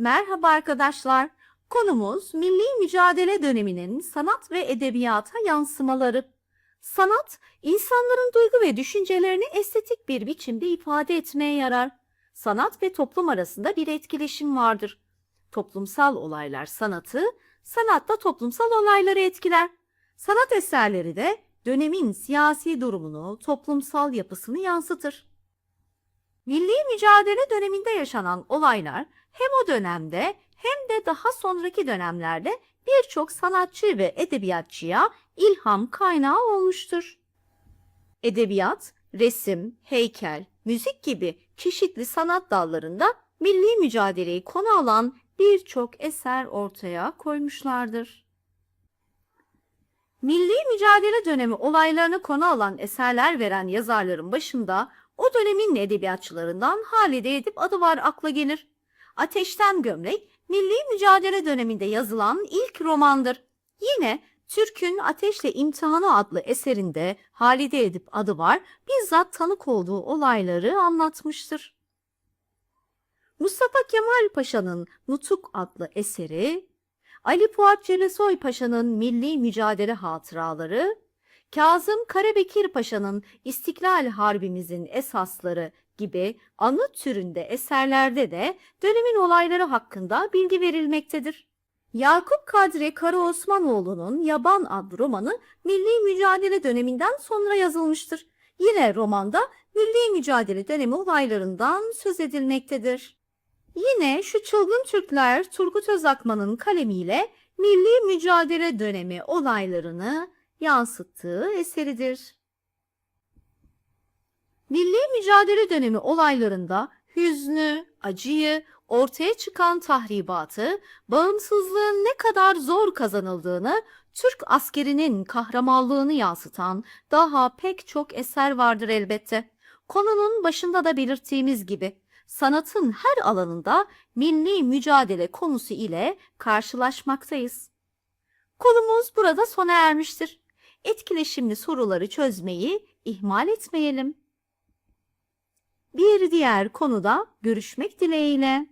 Merhaba arkadaşlar. Konumuz milli mücadele döneminin sanat ve edebiyata yansımaları. Sanat, insanların duygu ve düşüncelerini estetik bir biçimde ifade etmeye yarar. Sanat ve toplum arasında bir etkileşim vardır. Toplumsal olaylar sanatı, sanat da toplumsal olayları etkiler. Sanat eserleri de dönemin siyasi durumunu, toplumsal yapısını yansıtır. Milli mücadele döneminde yaşanan olaylar hem o dönemde hem de daha sonraki dönemlerde birçok sanatçı ve edebiyatçıya ilham kaynağı olmuştur. Edebiyat, resim, heykel, müzik gibi çeşitli sanat dallarında milli mücadeleyi konu alan birçok eser ortaya koymuşlardır. Milli mücadele dönemi olaylarını konu alan eserler veren yazarların başında o dönemin edebiyatçılarından Halide Edip adı var akla gelir. Ateşten Gömlek, milli mücadele döneminde yazılan ilk romandır. Yine Türk'ün Ateşle İmtihanı adlı eserinde Halide Edip adı var, bizzat tanık olduğu olayları anlatmıştır. Mustafa Kemal Paşa'nın Nutuk adlı eseri, Ali Fuat Cebesoy Paşa'nın Milli Mücadele Hatıraları, Kazım Karabekir Paşa'nın İstiklal Harbimizin Esasları gibi anıt türünde eserlerde de dönemin olayları hakkında bilgi verilmektedir. Yakup Kadri Karaosmanoğlu'nun Yaban adlı romanı milli mücadele döneminden sonra yazılmıştır. Yine romanda milli mücadele dönemi olaylarından söz edilmektedir. Yine şu çılgın Türkler Turgut Özakman'ın kalemiyle milli mücadele dönemi olaylarını yansıttığı eseridir. Milli mücadele dönemi olaylarında hüznü, acıyı, ortaya çıkan tahribatı, bağımsızlığın ne kadar zor kazanıldığını, Türk askerinin kahramanlığını yansıtan daha pek çok eser vardır elbette. Konunun başında da belirttiğimiz gibi sanatın her alanında milli mücadele konusu ile karşılaşmaktayız. Konumuz burada sona ermiştir. Etkileşimli soruları çözmeyi ihmal etmeyelim. Bir diğer konuda görüşmek dileğiyle.